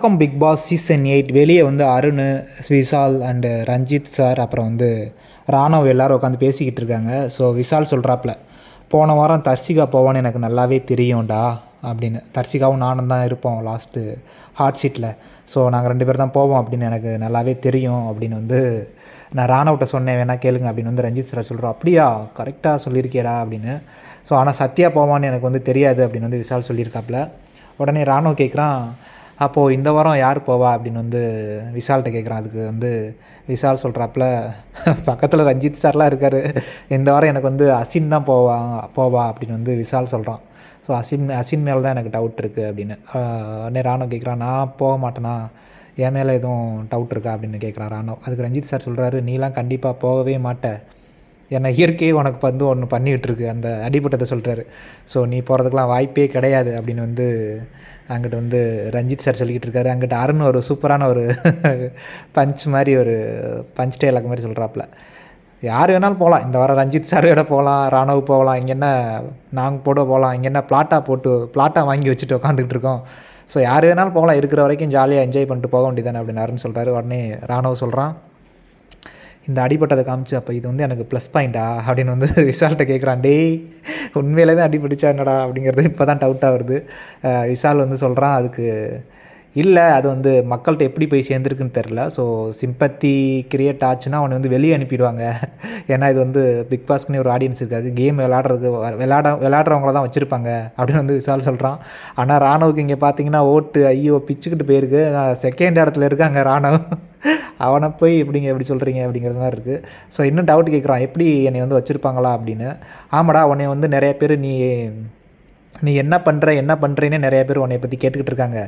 வணக்கம் big Boss season eight வெளியே வந்து அருண் விஷால் அண்டு ரஞ்சித் சார் அப்புறம் வந்து ராணவ் எல்லாரும் உட்காந்து பேசிக்கிட்டு இருக்காங்க. ஸோ விஷால் சொல்கிறாப்புல போன வாரம் தர்சிகா போவான்னு எனக்கு நல்லாவே தெரியும்டா அப்படின்னு. தர்சிகாவும் நானும் தான் இருப்போம் லாஸ்ட்டு ஹாட் ஷீட்டில் ஸோ நாங்கள் ரெண்டு பேர் தான் போவோம் அப்படின்னு எனக்கு நல்லாவே தெரியும் அப்படின்னு வந்து நான் ராணவ்கிட்ட சொன்னேன் வேணா கேளுங்க அப்படின்னு வந்து ரஞ்சித் சார் சொல்கிறோம் அப்படியா? கரெக்டாக சொல்லியிருக்கியடா அப்படின்னு. ஸோ ஆனால் சத்யா போவான்னு எனக்கு வந்து தெரியாது அப்படின்னு வந்து விஷால் சொல்லியிருக்காப்புல உடனே ராணுவ கேட்குறான் அப்போது இந்த வாரம் யார் போவா அப்படின்னு வந்து விஷால்கிட்ட கேட்குறான் அதுக்கு வந்து விஷால் சொல்கிறாப்புல பக்கத்தில் ரஞ்சித் சார்லாம் இருக்கார். இந்த வாரம் எனக்கு வந்து அசின் தான் போவா போவா அப்படின்னு வந்து விஷால் சொல்கிறான் ஸோ அசின் அசின் மேலே தான் எனக்கு டவுட் இருக்குது அப்படின்னு. உடனே ராணுவ கேட்குறான் நான் போக மாட்டேனா? என் மேலே எதுவும் டவுட் இருக்கா? அப்படின்னு கேட்குறான் ராணுவ அதுக்கு ரஞ்சித் சார் சொல்கிறாரு நீலாம் கண்டிப்பாக போகவே மாட்டேன் என்னை இயற்கையே உனக்கு வந்து ஒன்று பண்ணிகிட்ருக்கு அந்த அடிப்பட்டதை சொல்கிறாரு ஸோ நீ போகிறதுக்கெலாம் வாய்ப்பே கிடையாது அப்படின்னு வந்து அங்கிட்ட வந்து ரஞ்சித் சார் சொல்லிக்கிட்டு இருக்காரு. அங்கிட்டு அருண் ஒரு சூப்பரான ஒரு பஞ்ச் மாதிரி ஒரு பஞ்ச் டேலாக் மாதிரி சொல்கிறாப்புல யார் வேணாலும் போகலாம். இந்த வாரம் ரஞ்சித் சார் விட போகலாம் ராணுவ போகலாம் இங்கே என்ன நாங்கள் போட போகலாம் இங்கே என்ன பிளாட்டாக போட்டு பிளாட்டாக வாங்கி வச்சுட்டு உட்காந்துக்கிட்டு இருக்கோம். ஸோ யார் வேணாலும் போகலாம். இருக்கிற வரைக்கும் ஜாலியாக என்ஜாய் பண்ணிட்டு போக வேண்டியதானே அப்படின்னு அருண் சொல்கிறாரு உடனே ராணுவ சொல்கிறான் இந்த அடிபட்டதை காமிச்சு அப்போ இது வந்து எனக்கு ப்ளஸ் பாயிண்டா அப்படின்னு வந்து விஷால்கிட்ட கேட்குறான் டேய் உண்மையிலே தான் அடிபடிச்சா என்னடா? அப்படிங்கிறது இப்போ தான் டவுட்டாக வருது. விஷால் வந்து சொல்கிறான் அதுக்கு இல்லை அது வந்து மக்கள்கிட்ட எப்படி போய் சேர்ந்துருக்குன்னு தெரில ஸோ சிம்பத்தி கிரியேட் ஆச்சுன்னா அவனை வந்து வெளியே அனுப்பிடுவாங்க. ஏன்னா இது வந்து பிக் பாஸ்க்குன்னு ஒரு ஆடியன்ஸ் இருக்காது. கேம் விளாட்றதுக்கு விளாட விளாட்றவங்கள தான் வச்சுருப்பாங்க அப்படின்னு வந்து விசால் சொல்கிறான் ஆனால் ராணுவுக்கு இங்கே பார்த்தீங்கன்னா ஓட்டு ஐயோ பிச்சுக்கிட்டு போயிருக்கு. செகண்ட் இடத்துல இருக்காங்க ராணுவ அவனை போய் எப்படிங்க எப்படி சொல்கிறீங்க அப்படிங்கிற மாதிரி இருக்குது ஸோ இன்னும் டவுட் கேட்குறான் எப்படி என்னை வந்து வச்சுருப்பாங்களா அப்படின்னு. ஆமாடா உன்னை வந்து நிறைய பேர் நீ நீ என்ன பண்ணுற என்ன பண்ணுறேன்னு நிறைய பேர் உன்னை பற்றி கேட்டுக்கிட்டு இருக்காங்க.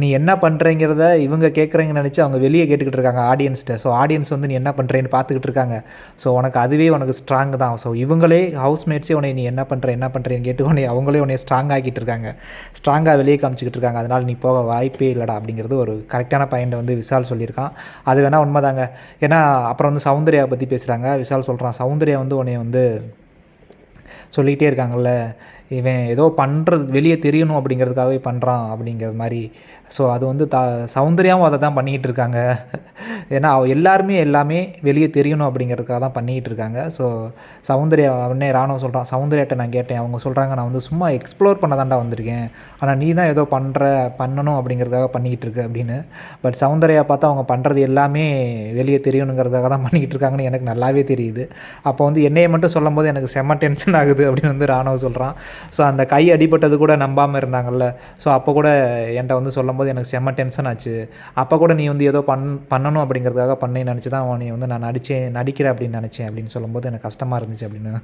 நீ என்ன பண்ணுறேங்கிறத இவங்க கேட்குறீங்கன்னு நினச்சி அவங்க வெளியே கேட்டுக்கிட்டு இருக்காங்க ஆடியன்ஸ்கிட்ட ஸோ ஆடியன்ஸ் வந்து நீ என்ன பண்ணுறேன்னு பார்த்துக்கிட்டு இருக்காங்க. ஸோ உனக்கு அதுவே உனக்கு ஸ்ட்ராங் தான். ஸோ இவங்களே ஹவுஸ்மேட்ஸே உன்னை நீ என்ன பண்ணுற என்ன பண்ணுறேன்னு கேட்டு உன்னை அவங்களே உன்னை ஸ்ட்ராங் ஆக்கிட்டு இருக்காங்க. ஸ்ட்ராங்காக வெளியே காமிச்சிக்கிட்டு இருக்காங்க. அதனால் நீ போக வாய்ப்பே இல்லைடா அப்படிங்கிறது ஒரு கரெக்டான பாயிண்ட்டை வந்து விஷால் சொல்லியிருக்கான். அது வேணால் உண்மைதாங்க. ஏன்னா அப்புறம் வந்து சௌந்தர்யா பற்றி பேசுகிறாங்க விஷால் சொல்கிறான் சௌந்தர்யா வந்து உன்னை வந்து சொல்லிக்கிட்டே இருக்காங்கல்ல. இவன் ஏதோ பண்ணுறது வெளியே தெரியணும் அப்படிங்கிறதுக்காகவே பண்ணுறான் அப்படிங்கிற மாதிரி. ஸோ அது வந்து த சௌந்தர்யாவும் அதை தான் பண்ணிக்கிட்டு இருக்காங்க ஏன்னா அவ எல்லாருமே எல்லாமே வெளியே தெரியணும் அப்படிங்கிறதுக்காக தான் பண்ணிக்கிட்டு இருக்காங்க ஸோ சௌந்தர்யா உடனே ராணுவ சொல்கிறான் சௌந்தர்யாட்ட நான் கேட்டேன். அவங்க சொல்கிறாங்க நான் வந்து சும்மா எக்ஸ்ப்ளோர் பண்ண தாண்டா வந்திருக்கேன். ஆனால் நீ தான் ஏதோ பண்ணுற பண்ணணும் அப்படிங்கிறதுக்காக பண்ணிக்கிட்டு இருக்கு அப்படின்னு. பட் சௌந்தர்யா பார்த்தா அவங்க பண்ணுறது எல்லாமே வெளியே தெரியணுங்கிறதுக்காக தான் பண்ணிக்கிட்டு இருக்காங்கன்னு எனக்கு நல்லாவே தெரியுது. அப்போ வந்து என்னையை மட்டும் சொல்லும் போது எனக்கு செம்ம டென்ஷன் ஆகுது அப்படின்னு வந்து ராணுவம் சொல்கிறான் ஸோ அந்த கை அடிபட்டது கூட நம்பாமல் இருந்தாங்கல்ல. ஸோ அப்போ கூட என்கிட்ட வந்து சொல்லும்போது எனக்கு செம்ம டென்ஷன் ஆச்சு. அப்போ கூட நீ வந்து ஏதோ பண் பண்ணணும் அப்படிங்கிறதுக்காக பண்ணி நினச்சி தான் நீ வந்து நான் நடித்தேன் நடிக்கிறேன் அப்படின்னு நினச்சேன் அப்படின்னு சொல்லும்போது எனக்கு கஷ்டமாக இருந்துச்சு அப்படின்னு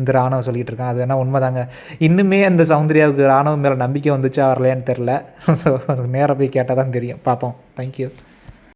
இந்த ராணுவம் சொல்லிகிட்டு இருக்கேன். அது என்ன உண்மைதாங்க. இன்னுமே அந்த சௌந்தர்யாவுக்கு ராணுவம் மேலே நம்பிக்கை வந்துச்சா வரலையான்னு தெரில ஸோ நேராக போய் கேட்டால் தான் தெரியும். பார்ப்போம். தேங்க்யூ